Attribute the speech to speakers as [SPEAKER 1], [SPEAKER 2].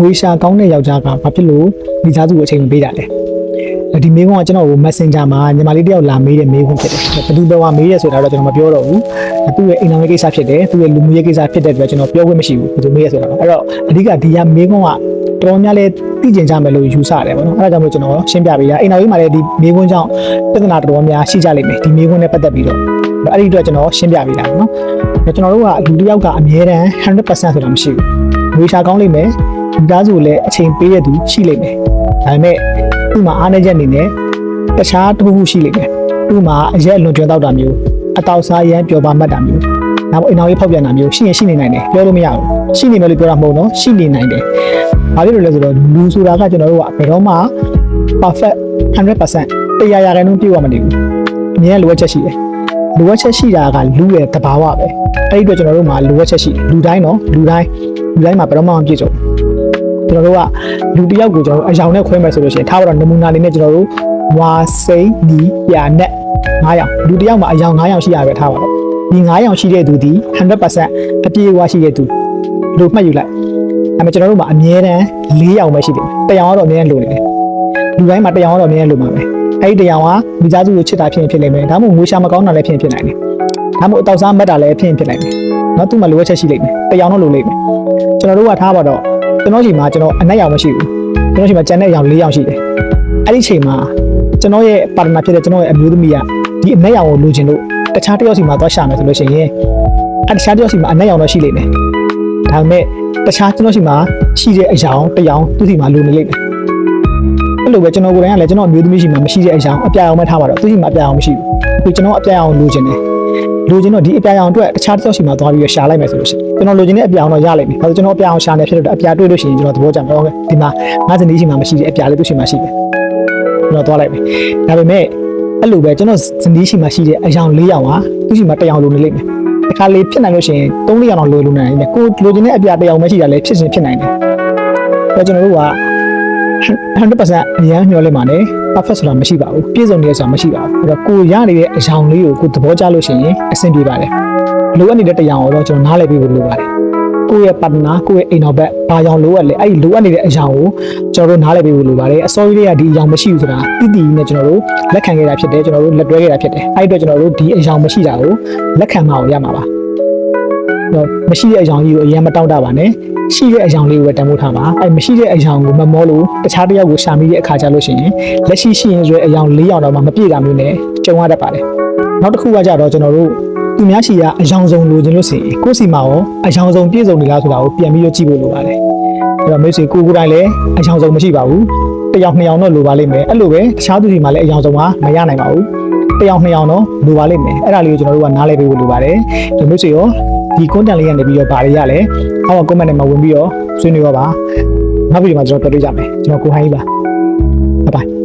[SPEAKER 1] ငွေရှာကောင်းတဲ့ယောက်ျားကဘာဖြစ်လို့မိသားစုကိုအချိန်မပေးတာလဲဒီမေးခွန်းကကျွန်တော်ကို Messenger မှာညီမလေးတယောက်လာမေးတဲ့မေးခွန်းဖြစ်တယ်ဘယ်သူဘယ်ဝါမေးရဲဆိုတာတော့ကျွန်တော်မပြောတော့ဘူးသူ့ရဲ့အိမ်တော်ရေးကိစ္စဖြစ်တယ်သူ့ရဲ့လူမှုရေးကိစ္စဖြစ်တဲ့အတွက်ကျွန်တော်ပြောခွင့်မရှိဘူးဘယ်သူမေးရဲဆိုတာအဲ့တော့အဓိကဒီကမေးခွန်းကတော်တော်များလဲသိကျင်ကြမယ်လို့ယူဆတယ်ပေါ့နော်အဲ့ဒါကြောင့်မို့ကျွန်တော်ရှင်းပြပေးတာအိမ်တော်ရေးမှာလည်းဒီမေးခွန်းကြောင့်ပြဿနာတော်တော်များရှိကြလိမ့်မယ်ဒီမေးခွန်းနဲ့ပတ်သက်ပြီးတော့အဲ့ဒီအတွက်ကျွန်တော်ရှင်းပြပေးတာနော်ကျွန်တော်တို့ကလူတစ်ယောက်ကအမြဲတမ်း100%ဆိုတာမရှိဘူးငွေရှာကောင်းလိမ့်မယ် မိသားစုကိုလည်းအချိန်ပေးရသူရှိလိမ့်မယ်ဒါပေမဲ့သူ့မှာအားနည်းချက်အနေနဲ့တခြားတစ်ခုခုရှိလိမ့်မယ်သူ့မှာအရက်လွန်ကျွမ်းတော့တာမျိုးအတောက်စားရမ်းပျော်ပါမှတ်တာမျိုးနောက်အိမ်တော်ရေးဖောက်ပြန်တာမျိုးရှိရင်ရှိနေနိုင်တယ်ပြောလို့မရဘူးရှိနေမယ်လို့ပြောတာမဟုတ်တော့ရှိနေနိုင်တယ်ဘာဖြစ်လို့လဲဆိုတော့လူဆိုတာကကျွန်တော်တို့ကဘယ်တော့မှ perfect 100%တရားရာခိုင်နှုန်းပြည့်ဝမနေဘူးအများလိုအပ်ချက်ရှိတယ်လိုအပ်ချက်ရှိတာကလူရဲ့တဘာဝပဲအဲ့ဒီအတွက်ကျွန်တော်တို့မှာလိုအပ်ချက်ရှိတယ်လူတိုင်းတော့လူတိုင်းလူတိုင်းမှာဘယ်တော့မှမပြည့်စုံဘူး ကျွန်တော်တို့ကလူတစ်ယောက်ကိုကျွန်တော်တို့အယောင်နဲ့ခွဲမယ်ဆိုလို့ရှိရင်ထားပါတော့နမူနာလေးနဲ့ကျွန်တော်တို့ဝါစိမ့်နီပြာနဲ့9ယောက်လူတစ်ယောက်မှာအယောင်9ယောက်ရှိရပဲထားပါတော့ဒီ9ယောက်ရှိတဲ့သူဒီ100%အပြည့်အဝရှိတဲ့သူလို့မှတ်ယူလိုက်အဲ့မဲ့ကျွန်တော်တို့မှာအမြဲတမ်း4ယောက်ပဲရှိတယ်တယောက်ကတော့အမြဲတမ်းလိုနေတယ်လူတိုင်းမှာတယောက်ကတော့အမြဲတမ်းလိုမှာပဲအဲ့ဒီတယောက်ကမိသားစုကိုချစ်တာဖြစ်ရင်ဖြစ်နေမယ်ဒါမှမဟုတ်ငွေရှာမကောင်းတာလည်းဖြစ်ရင်ဖြစ်နိုင်တယ်ဒါမှမဟုတ်အတောက်စားမက်တာလည်းဖြစ်ရင်ဖြစ်နိုင်တယ်နော်သူ့မှာလိုအပ်ချက်ရှိလိမ့်မယ်တယောက်တော့လိုလိမ့်မယ်ကျွန်တော်တို့ကထားပါတော့ ကျွန်တော်ချိန်မှာကျွန်တော်အနက်ရောင်မရှိဘူးကျွန်တော်ချိန်မှာကျန်တဲ့ရောင်၄ရောင်ရှိတယ်အဲ့ဒီချိန်မှာကျွန်တော်ရဲ့ပါတနာဖြစ်တဲ့ကျွန်တော်ရဲ့အမျိုးသမီးကဒီအနက်ရောင်ကိုလိုချင်လို့တခြားတစ်ယောက်စီမှာသွားရှာမယ်ဆိုလို့ရှိရင်အဲ့တခြားတစ်ယောက်စီမှာအနက်ရောင်တော့ရှိလိမ့်မယ်ဒါပေမဲ့တခြားကျွန်တော်စီမှာရှိတဲ့အရောင်တစ်ရောင်သူ့စီမှာလိုနေလိမ့်မယ်အဲ့လိုပဲကျွန်တော်ကိုယ်တိုင်ကလည်းကျွန်တော်အမျိုးသမီးစီမှာမရှိတဲ့အရောင်အပြာရောင်ပဲထားပါတော့သူ့စီမှာအပြာရောင်မရှိဘူးသူကျွန်တော်အပြာရောင်လိုချင်တယ်လိုချင်တော့ဒီအပြာရောင်အတွက်တခြားတစ်ယောက်စီမှာသွားပြီးရှာလိုက်မယ်ဆိုလို့ရှိရင် ကျွန်တော်လိုချင်တဲ့အပြာရောင်တော့ရလိမ့်မယ်။ဒါဆိုကျွန်တော်အပြာရောင်ရှာနေဖြစ်လို့အပြာတွေ့လို့ရှိရင်ကျွန်တော်သဘောကျမှာဟုတ်ကဲ့ဒီမှာငါးစနေရှိမှာမရှိတဲ့အပြာလေးသူ့ရှိမှာရှိတယ်။ကျွန်တော်သွားလိုက်မယ်။ဒါပေမဲ့အဲ့လိုပဲကျွန်တော်စနေရှိမှာရှိတဲ့အယောင်၄ယောင်ဟာသူ့ရှိမှာတစ်ယောင်လိုနေလိမ့်မယ်။တစ်ခါလေဖြစ်နိုင်လို့ရှိရင်၃၄ယောင်တော့လိုလိုနိုင်တယ်။ကိုလိုချင်တဲ့အပြာတစ်ယောင်ပဲရှိတာလေဖြစ်စဉ်ဖြစ်နိုင်တယ်။ဒါကျွန်တော်တို့က100%အရန်မျှော်လင့်ပါနဲ့ perfect ဆိုတာမရှိပါဘူးပြည့်စုံနေရဆိုတာမရှိပါဘူးအဲ့တော့ကိုရနေတဲ့အယောင်လေးကိုကိုသဘောကျလို့ရှိရင်အဆင်ပြေပါတယ် လိုအပ်နေတဲ့တရားကိုတော့ကျွန်တော်နားလည်ပြီးဖို့လိုပါတယ်ကိုယ့်ရဲ့ partner ကိုယ့်ရဲ့အိမ်တော်ဘက်ဘာကြောင့်လိုအပ်လဲအဲ့ဒီလိုအပ်နေတဲ့အရာကိုကျွန်တော်တို့နားလည်ပြီးဖို့လိုပါတယ်အစောကြီးလေးကဒီအရာမရှိဘူးဆိုတာတိတိနဲ့ကျွန်တော်တို့လက်ခံခဲ့တာဖြစ်တယ်ကျွန်တော်တို့လက်တွဲခဲ့တာဖြစ်တယ်အဲ့ဒီအတွက်ကျွန်တော်တို့ဒီအရာမရှိတာကိုလက်ခံမှအောင်ရမှာပါတော့မရှိတဲ့အကြောင်းကြီးကိုအရင်မတောင့်တပါနဲ့ရှိတဲ့အကြောင်းလေးကိုပဲတန်ဖိုးထားပါအဲမရှိတဲ့အကြောင်းကိုမမောလို့တခြားတစ်ယောက်ကိုရှာမိတဲ့အခါကျလို့ရှိရင်လက်ရှိရှိရင်ဆိုတဲ့အကြောင်း၄ယောက်တော့မှမပြည့်တာမျိုးနဲ့ကြုံရတတ်ပါတယ်နောက်တစ်ခုကကြတော့ကျွန်တော်တို့ သူများရှိကအယောင်ဆုံးလိုချင်လို့ရှိရင်ကိုယ့်စီမှာရောအယောင်ဆုံးပြည့်စုံနေလားဆိုတာကိုပြန်ပြီးတော့ကြည့်ဖို့လိုပါတယ်အဲ့တော့မိတ်ဆွေကိုကိုယ်တိုင်လည်းအယောင်ဆုံးမရှိပါဘူးတစ်ယောက်နှစ်ယောက်တော့လိုပါလိမ့်မယ်အဲ့လိုပဲတခြားသူတွေမှာလည်းအယောင်ဆုံးကမရနိုင်ပါဘူးတစ်ယောက်နှစ်ယောက်တော့လိုပါလိမ့်မယ်အဲ့ဒါလေးကိုကျွန်တော်တို့ကနားလည်ပေးဖို့လိုပါတယ်ဒီမိတ်ဆွေရောဒီ content လေးကနေပြီးတော့ဗာတွေရလဲအောက်က comment ထဲမှာဝင်ပြီးတော့ဆွေးနွေးရောပါနောက်ဗီဒီယိုမှာကျွန်တော်တွေ့ကြမယ်ကျွန်တော်ကိုဟိုင်းကြီးပါ bye bye